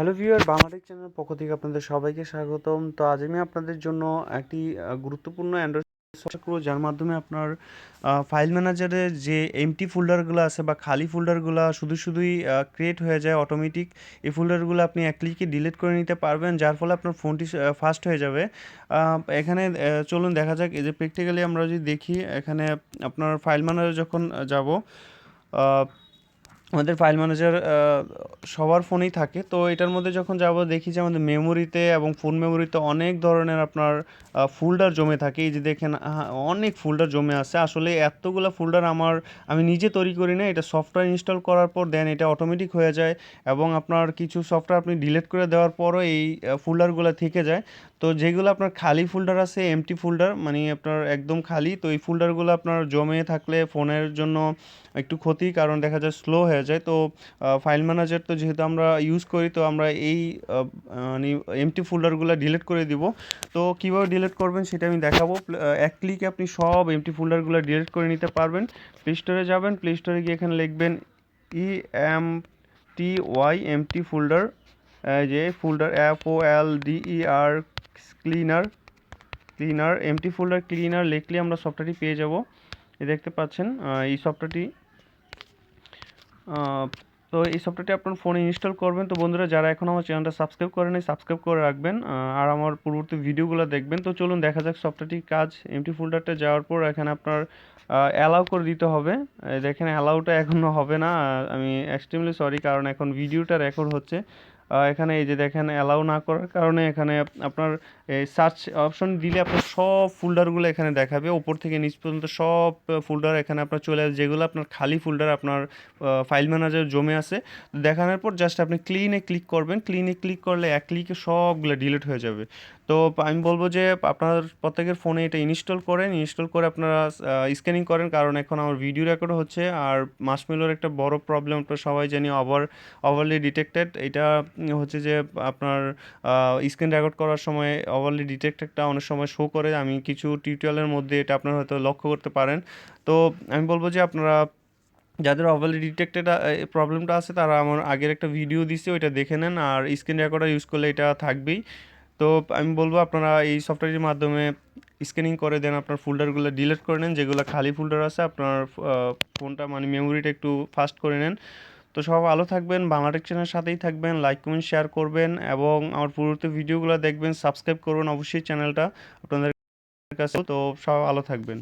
Hello viewer Bangla Tech channel পক্ষ থেকে আপনাদের সবাইকে স্বাগতম। তো আজ আমি আপনাদের জন্য একটি গুরুত্বপূর্ণ অ্যান্ড্রয়েড করব যার মাধ্যমে আপনার ফাইল ম্যানেজারে যে এমটি ফোল্ডারগুলো আছে বা খালি ফোল্ডারগুলো শুধু শুধুই ক্রিয়েট হয়ে যায় অটোমেটিক এই ফোল্ডারগুলো আপনি এক ক্লিকে ডিলিট করে নিতে পারবেন, যার ফলে আপনার ফোনটি ফাস্ট হয়ে যাবে। এখানে চলুন দেখা যাক, এই যে প্র্যাকটিক্যালি আমরা যদি দেখি, এখানে আপনার ফাইল ম্যানেজার যখন যাব আমাদের ফাইল ম্যানেজার সবার ফোনেই থাকে। তো এটার মধ্যে যখন যাব, দেখি যে আমাদের মেমোরিতে এবং ফোন মেমোরিতে অনেক ধরনের আপনার ফোল্ডার জমে থাকে। এই যে দেখেন অনেক ফোল্ডার জমে আছে। আসলে এতগুলো ফোল্ডার আমার, আমি নিজে তৈরি করি না। এটা সফটওয়্যার ইনস্টল করার পর দেন এটা অটোমেটিক হয়ে যায় এবং আপনার কিছু সফটওয়্যার আপনি ডিলিট করে দেওয়ার পরও এই ফোল্ডারগুলো থেকে যায়। তো যেগুলো আপনার খালি ফোল্ডার আছে এমটি ফোল্ডার মানে আপনার একদম খালি, তো এই ফোল্ডারগুলো আপনার জমে থাকলে ফোনের জন্য একটু ক্ষতি, কারণ দেখা যায় স্লো হয়ে যায়। তো ফাইল ম্যানেজার তো যেহেতু আমরা ইউজ করি, তো আমরা এই এমটি ফোল্ডারগুলো ডিলিট করে দিব। তো কীভাবে ডিলিট করবেন সেটা আমি দেখাবো। এক ক্লিকে আপনি সব এমটি ফোল্ডারগুলো ডিলিট করে নিতে পারবেন। প্লে স্টোরে যাবেন প্লে স্টোরে গিয়ে এখানে লিখবেন E M T Y empty folder যে folder F O L D E R cleaner cleaner empty folder cleaner লিখলে আমরা সফটওয়্যারটি পেয়ে যাব। দেখতে পাচ্ছেন এই সফটওয়্যারটি তো এই সফটওয়্যারটি আপনার ফোনে ইনস্টল করবেন। তো বন্ধুরা, যারা এখন আমার চ্যানেলটা সাবস্ক্রাইব করেন সাবস্ক্রাইব করে রাখবেন। আর আমার পূর্ববর্তী ভিডিওগুলো দেখবেন। তো চলুন, দেখা যাক সফটওয়্যারটির কাজ। এমটি ফোল্ডারটা যাওয়ার পর এখানে আপনার অ্যালাউ করে দিতে হবে। দেখেন অ্যালাউটা এখনও হবে না। আমি এক্সট্রিমলি সরি কারণ এখন ভিডিওটা রেকর্ড হচ্ছে। এখানে এই যে দেখেন অ্যালাউ না করার কারণে এখানে আপনার এই সার্চ অপশন দিলে আপনার সব ফোল্ডারগুলো এখানে দেখাবে। ওপর থেকে নিচ পর্যন্ত সব ফোল্ডার এখানে আপনার চলে আসে যেগুলো আপনার খালি ফোল্ডার আপনার ফাইল ম্যানেজার জমে আছে। দেখানোর পর জাস্ট আপনি ক্লিনে ক্লিক করবেন। ক্লিনে ক্লিক করলে এক ক্লিকে সবগুলো ডিলিট হয়ে যাবে। তো আমি বলব যে আপনার প্রত্যেকের ফোনে এটা ইনস্টল করেন, ইনস্টল করে আপনারা স্ক্যানিং করেন, কারণ এখন আমার ভিডিও রেকর্ড হচ্ছে আর মাসমেলোর একটা বড় প্রবলেম আপনারা সবাই জানি ওভার ওভারলি ডিটেক্টেড এটা হচ্ছে যে আপনার স্ক্রিন রেকর্ড করার সময় ওভারলি ডিটেক্টেডটা অনেক সময় শো করে, আমি কিছু টিউটোরিয়ালের মধ্যে এটা আপনারা হয়তো লক্ষ্য করতে পারেন। তো আমি বলব যে আপনারা, যাদের ওভারলি ডিটেক্টেড প্রবলেমটা আছে, তারা আমার আগের একটা ভিডিও দিচ্ছে ওইটা দেখে নেন, আর স্ক্রিন রেকর্ডার ইউজ করলে এটা থাকবেই। তো আমি বলব আপনারা এই সফটওয়্যারের মাধ্যমে স্ক্যানিং করে দেন, আপনার ফোল্ডারগুলো ডিলিট করে নেন, যেগুলো খালি ফোল্ডার আছে, আপনার ফোনটা মানে মেমোরিটা একটু ফাস্ট করে নেন। তো সব ভালো থাকবেন বাংলা টেকশনের সাথেই থাকবেন লাইক কমেন্ট শেয়ার করবেন এবং আমার পূর্ববর্তী ভিডিওগুলো দেখবেন সাবস্ক্রাইব করবেন অবশ্যই চ্যানেলটা আপনাদের কাছে। তো সব ভালো থাকবেন।